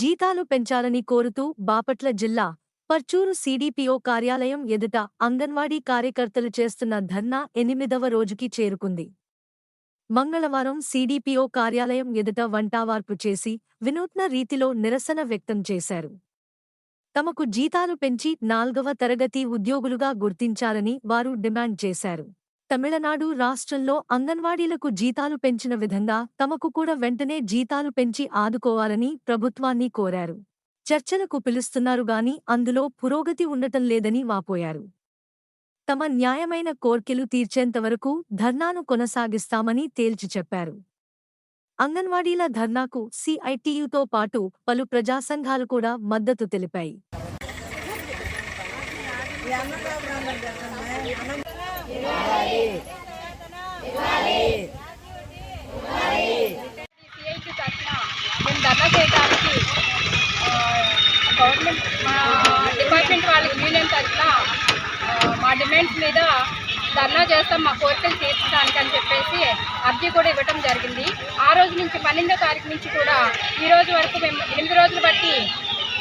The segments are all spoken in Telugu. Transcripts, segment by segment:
జీతాలు పెంచాలని కోరుతూ బాపట్ల జిల్లా పర్చూరు సీడీపీఓ కార్యాలయం ఎదుట అంగన్వాడీ కార్యకర్తలు చేస్తున్న ధర్నా ఎనిమిదవ రోజుకి చేరుకుంది. మంగళవారం సీడీపీఓ కార్యాలయం ఎదుట వంటావార్పు చేసి వినూత్న రీతిలో నిరసన వ్యక్తం చేశారు. తమకు జీతాలు పెంచి నాల్గవ తరగతి ఉద్యోగులుగా గుర్తించాలని వారు డిమాండ్ చేశారు. తమిళనాడు రాష్ట్రంలో అంగన్వాడీలకు జీతాలు పెంచిన విధంగా తమకు కూడా వెంటనే జీతాలు పెంచి ఆదుకోవాలని ప్రభుత్వాన్ని కోరారు. చర్చలకు పిలుస్తున్నారుగాని అందులో పురోగతి ఉండటం లేదని వాపోయారు. తమ న్యాయమైన కోర్కెలు తీర్చేంతవరకు ధర్నాను కొనసాగిస్తామని తేల్చి చెప్పారు. అంగన్వాడీల ధర్నాకు సిఐటియుతో పాటు పలు ప్రజా సంఘాలు కూడా మద్దతు తెలిపాయి సిఐటి తరఫున మేము ధర్నా చేయడానికి ఆ, గవర్నమెంట్ మా డిపార్ట్మెంట్ వాళ్ళకి యూనియన్ తరఫున మా డిమాండ్స్ మీద ధర్నా చేస్తాం మా కోరికలు తీర్చడానికి అని చెప్పేసి అర్జీ కూడా ఇవ్వటం జరిగింది. ఆ రోజు నుంచి పన్నెండో తారీఖు నుంచి కూడా ఈ రోజు వరకు మేము ఎనిమిది రోజులు బట్టి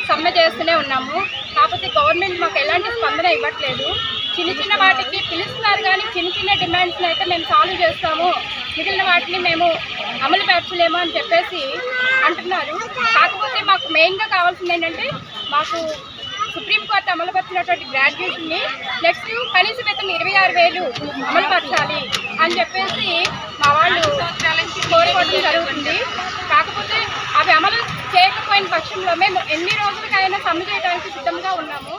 సమ్మె చేస్తూనే ఉన్నాము. కాకపోతే గవర్నమెంట్ మాకు ఎలాంటి స్పందన ఇవ్వట్లేదు. చిన్న చిన్న వాటికి పిలుస్తున్నారు కానీ చిన్న చిన్న డిమాండ్స్ని అయితే మేము సాల్వ్ చేస్తాము. మిగిలిన వాటిని మేము అమలు పరచలేము అని చెప్పేసి అంటున్నారు. కాకపోతే మాకు మెయిన్గా కావాల్సింది ఏంటంటే మాకు సుప్రీంకోర్టు అమలు పరిచినటువంటి గ్రాడ్యుయేషన్ని నెక్స్ట్ కనీస వేతనం ఇరవై ఆరు వేలు అమలుపరచాలి అని చెప్పేసి మా వాళ్ళు కోరుకోవడం జరుగుతుంది. కాకపోతే అవి అమలు చేయకపోయిన పక్షంలో మేము ఎన్ని రోజులకైనా సమ్మె చేయడానికి సిద్ధంగా ఉన్నాము.